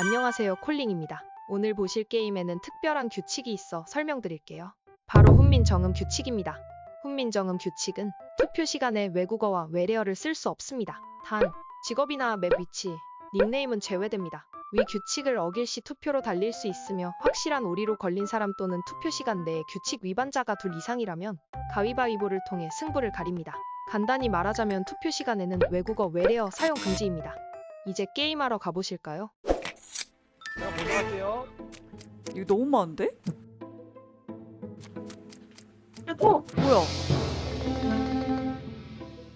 안녕하세요 콜링입니다. 오늘 보실 게임에는 특별한 규칙이 있어 설명드릴게요. 바로 훈민정음 규칙입니다. 훈민정음 규칙은 투표 시간에 외국어와 외래어를 쓸 수 없습니다. 단 직업이나 맵 위치, 닉네임은 제외됩니다. 위 규칙을 어길 시 투표로 달릴 수 있으며 확실한 오리로 걸린 사람 또는 투표 시간 내에 규칙 위반자가 둘 이상이라면 가위바위보를 통해 승부를 가립니다. 간단히 말하자면 투표 시간에는 외국어 외래어 사용 금지입니다. 이제 게임하러 가보실까요? 자, 먼저 할게요. 이거 너무 많은데? 어, 뭐야?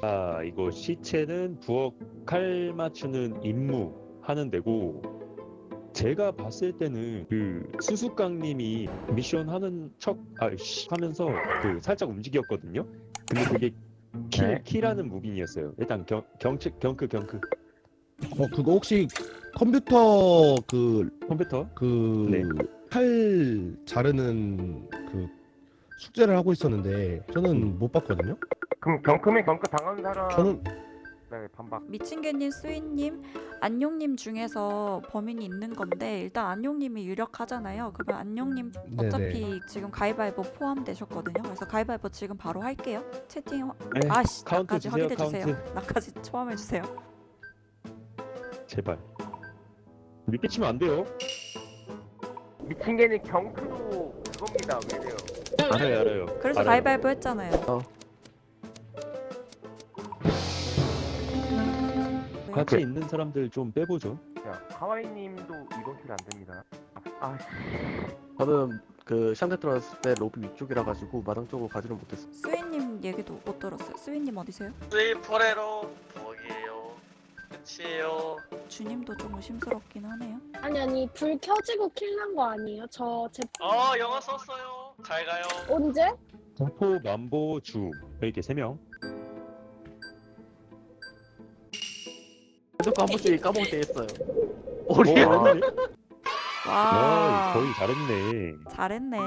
아, 이거 시체는 부엌 칼 맞추는 임무 하는 데고 제가 봤을 때는 그 수수깡님이 미션 하는 척 아씨 하면서 그 살짝 움직였거든요. 근데 그게 킬 네. 키라는 무빙이었어요. 일단 경 경측 경크 경크 어 그거 혹시 컴퓨터 그 컴퓨터 그 네. 칼 자르는 그 숙제를 하고 있었는데 저는 못 봤거든요. 그럼 경크면 경크 당한 사람 저는 네 반박. 미친개님, 스윗님, 안용님 중에서 범인이 있는 건데 일단 안용님이 유력하잖아요. 그러면 안용님 네네. 어차피 지금 가위바위보 포함되셨거든요. 그래서 가위바위보 지금 바로 할게요. 채팅 화... 네, 아씨 카운트 나까지 주세요, 확인해 주세요. 카운트. 나까지 포함해 주세요. 제발 밑비치면 안 돼요. 미친 개는 경크도 그겁니다. 왜래요? 알아요 알아요. 그래서 알아요. 가위바위보 했잖아요. 같이 있는 사람들 좀 빼보죠. 자, 하와이님도 이번 킬안 됩니다. 아, 씨. 저는 그 샹드 들어갔을 때 로비 위쪽이라 가지고 마당 쪽으로 가지를 못했어. 스윗님 얘기도 못 들었어요. 스윗님 어디세요? 스위 포레로 부엌이에요. 끝이에요. 주님도 좀 의심스럽긴 하네요. 아니 아니 불 켜지고 킬난 거 아니에요? 저 제품 어 영어 썼어요. 잘 가요. 언제? 공포 만보 주 이렇게 세 명. 번씩 까먹을 때 했어요. 오, 오리. 아, 와 거의 잘했네. 잘했네.